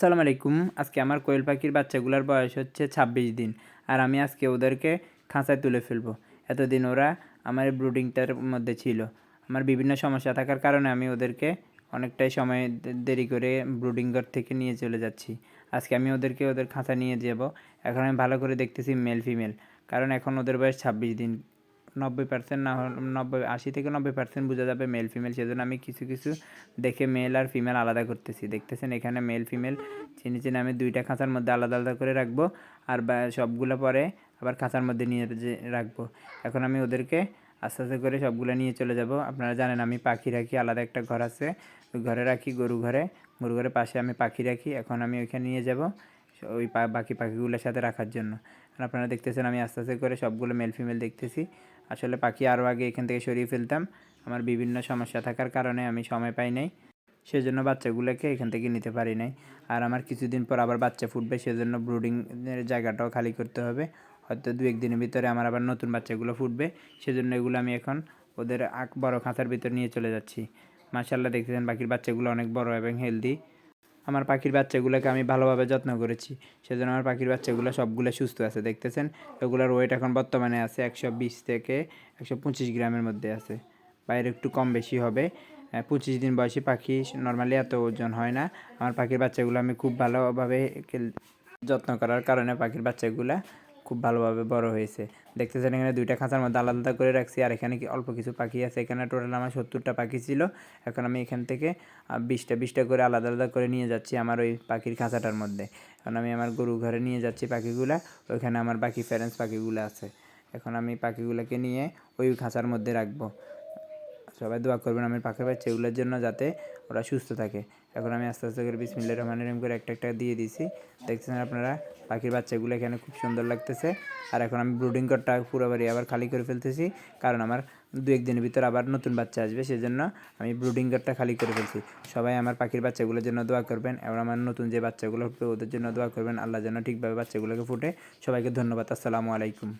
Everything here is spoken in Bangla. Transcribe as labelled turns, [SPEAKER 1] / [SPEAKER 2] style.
[SPEAKER 1] আসসালামু আলাইকুম। আজকে আমার কোয়েল পাখির বাচ্চাগুলোর বয়স হচ্ছে ছাব্বিশ দিন আর আমি আজকে ওদেরকে খাঁচায় তুলে ফেলব। এতদিন ওরা আমার ব্রুডিংটার মধ্যে ছিল। আমার বিভিন্ন সমস্যা থাকার কারণে আমি ওদেরকে অনেকটাই সময় দেরি করে ব্রুডিং ঘর থেকে নিয়ে চলে যাচ্ছি। আজকে আমি ওদেরকে ওদের খাঁচা নিয়ে যাব। এখন আমি ভালো করে দেখতেছি মেল ফিমেল। কারণ এখন ওদের বয়স ছাব্বিশ দিন। নব্বই পার্সেন্ট না নব্বই, আশি থেকে নব্বই পার্সেন্ট বোঝা যাবে মেল ফিমেল সেজন্য আমি কিছু কিছু দেখে মেল আর ফিমেল আলাদা করতেছি। দেখতেছেন এখানে মেল ফিমেল চিনি চিনি আমি দুইটা খাঁচার মধ্যে আলাদা আলাদা করে রাখব আর সবগুলো পরে আবার খাঁচার মধ্যে নিয়ে রাখব। এখন আমি ওদেরকে আস্তে আস্তে করে সবগুলো নিয়ে চলে যাব। আপনারা জানেন আমি পাখি রাখি, আলাদা একটা ঘর আছে। ওই ঘরে রাখি গরু ঘরে, গরু ঘরের পাশে আমি পাখি রাখি। এখন আমি ওইখানে নিয়ে যাব। ওই বাকি পাখিগুলোর সাথে রাখার জন্য। আর আপনারা দেখতেছেন আমি আস্তে আস্তে করে সবগুলো মেল ফিমেল দেখতেছি। আসলে পাখি আরও আগে এখান থেকে সরিয়ে ফেলতাম। আমার বিভিন্ন সমস্যা থাকার কারণে আমি সময় পাই নাই। সেজন্য বাচ্চাগুলোকে এখান থেকে নিতে পারি নাই। আর আমার কিছুদিন পর আবার বাচ্চা ফুটবে, সেজন্য ব্রুডিং জায়গাটাও খালি করতে হবে। হয়তো দু, একদিনের ভিতরে আমার আবার নতুন বাচ্চাগুলো ফুটবে। সেজন্য এগুলো আমি এখন ওদের আক, বড় খাঁচার ভিতর নিয়ে চলে যাচ্ছি। মাশাল্লাহ দেখতেছেন বাকির বাচ্চাগুলো অনেক বড় এবং হেলদি আমার পাখির বাচ্চাগুলোকে আমি ভালোভাবে যত্ন করেছি। সেজন্য আমার পাখির বাচ্চাগুলো সবগুলো সুস্থ আছে, দেখতেছেন? এগুলোর ওয়েট এখন বর্তমানে আছে একশো বিশ থেকে একশো পঁচিশ গ্রামের মধ্যে আছে। বাইরে একটু কম বেশি হবে। পঁচিশ দিন বয়সী পাখি নর্মালি এত ওজন হয় না। আমার পাখির বাচ্চাগুলো আমি খুব ভালোভাবে যত্ন করার কারণে পাখির বাচ্চাগুলো খুব ভালোভাবে বড় হয়েছে। দেখতেছেন এখানে দুইটা খাঁচার মধ্যে আলাদা আলাদা করে রাখছি। আর এখানে কি অল্প কিছু পাখি আছে? এখানে টোটাল আমার সত্তরটা পাখি ছিল। এখন আমি এখান থেকে বিশটা বিশটা করে আলাদা আলাদা করে নিয়ে যাচ্ছি আমার ওই পাখির খাঁচাটার মধ্যে। এখন আমি আমার গরু ঘরে নিয়ে যাচ্ছি পাখিগুলো। ওইখানে আমার বাকি প্যারেন্টস পাখিগুলো আছে। এখন আমি পাখিগুলোকে নিয়ে ওই খাঁচার মধ্যে রাখব। সবাই দোয়া করবেন আমি পাখির বাচ্চাগুলোর জন্য যাতে ওরা সুস্থ থাকে। এখন আমি আস্তে আস্তে করে বিসমিল্লা রহমান রহিম করে একটা একটা দিয়ে দিছি। দেখছেন আপনারা, পাখির বাচ্চাগুলো এখানে খুব সুন্দর লাগতেছে। আর এখন আমি ব্রুডিং ঘরটা পুরো বাড়ি আবার খালি করে ফেলতেছি। কারণ আমার দু একদিনের ভিতর আবার নতুন বাচ্চা আসবে, সেজন্য আমি ব্রুডিং ঘরটা খালি করে ফেলছি। সবাই আমার পাখির বাচ্চাগুলোর জন্য দোয়া করবেন এবং আমার নতুন যে বাচ্চাগুলো ওদের জন্য দোয়া করবেন, আল্লাহ যেন ঠিকভাবে বাচ্চাগুলোকে ফুটে। সবাইকে ধন্যবাদ, আসসালামু আলাইকুম।